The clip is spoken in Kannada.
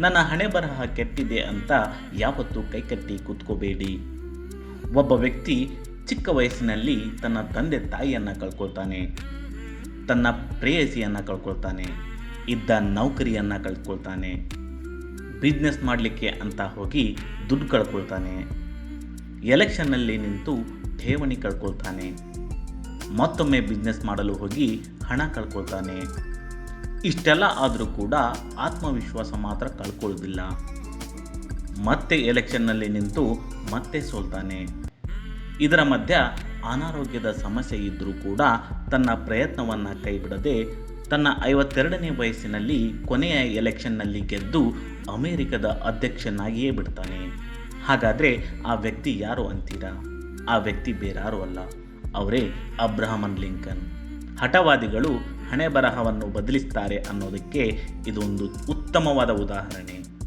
ನನ್ನ ಹಣೆ ಬರಹ ಕೆಟ್ಟಿದೆ ಅಂತ ಯಾವತ್ತೂ ಕೈಕಟ್ಟಿ ಕೂತ್ಕೋಬೇಡಿ. ಒಬ್ಬ ವ್ಯಕ್ತಿ ಚಿಕ್ಕ ವಯಸ್ಸಿನಲ್ಲಿ ತನ್ನ ತಂದೆ ತಾಯಿಯನ್ನು ಕಳ್ಕೊಳ್ತಾನೆ. ತನ್ನ ಪ್ರೇಯಸಿಯನ್ನು ಕಳ್ಕೊಳ್ತಾನೆ. ಇದ್ದ ನೌಕರಿಯನ್ನು ಕಳ್ಕೊಳ್ತಾನೆ. ಬಿಸ್ನೆಸ್ ಮಾಡಲಿಕ್ಕೆ ಅಂತ ಹೋಗಿ ದುಡ್ಡು ಕಳ್ಕೊಳ್ತಾನೆ. ಎಲೆಕ್ಷನ್ನಲ್ಲಿ ನಿಂತು ಠೇವಣಿ ಕಳ್ಕೊಳ್ತಾನೆ. ಮತ್ತೊಮ್ಮೆ ಬಿಸ್ನೆಸ್ ಮಾಡಲು ಹೋಗಿ ಹಣ ಕಳ್ಕೊಳ್ತಾನೆ. ಇಷ್ಟೆಲ್ಲ ಆದರೂ ಕೂಡ ಆತ್ಮವಿಶ್ವಾಸ ಮಾತ್ರ ಕಳ್ಕೊಳ್ಳೋದಿಲ್ಲ. ಮತ್ತೆ ಎಲೆಕ್ಷನ್ನಲ್ಲಿ ನಿಂತು ಮತ್ತೆ ಸೋಲ್ತಾನೆ. ಇದರ ಮಧ್ಯ ಅನಾರೋಗ್ಯದ ಸಮಸ್ಯೆ ಇದ್ದರೂ ಕೂಡ ತನ್ನ ಪ್ರಯತ್ನವನ್ನು ಕೈಬಿಡದೆ ತನ್ನ ಐವತ್ತೆರಡನೇ ವಯಸ್ಸಿನಲ್ಲಿ ಕೊನೆಯ ಎಲೆಕ್ಷನ್ನಲ್ಲಿ ಗೆದ್ದು ಅಮೇರಿಕದ ಅಧ್ಯಕ್ಷನಾಗಿಯೇ ಬಿಡ್ತಾನೆ. ಹಾಗಾದರೆ ಆ ವ್ಯಕ್ತಿ ಯಾರು ಅಂತೀರಾ? ಆ ವ್ಯಕ್ತಿ ಬೇರಾರು ಅಲ್ಲ. ಅವರೇ ಅಬ್ರಹಮನ್ ಲಿಂಕನ್. ಹಠವಾದಿಗಳು ಹಣೆ ಬರಹವನ್ನು ಬದಲಿಸ್ತಾರೆ ಅನ್ನೋದಕ್ಕೆ ಇದೊಂದು ಉತ್ತಮವಾದ ಉದಾಹರಣೆ.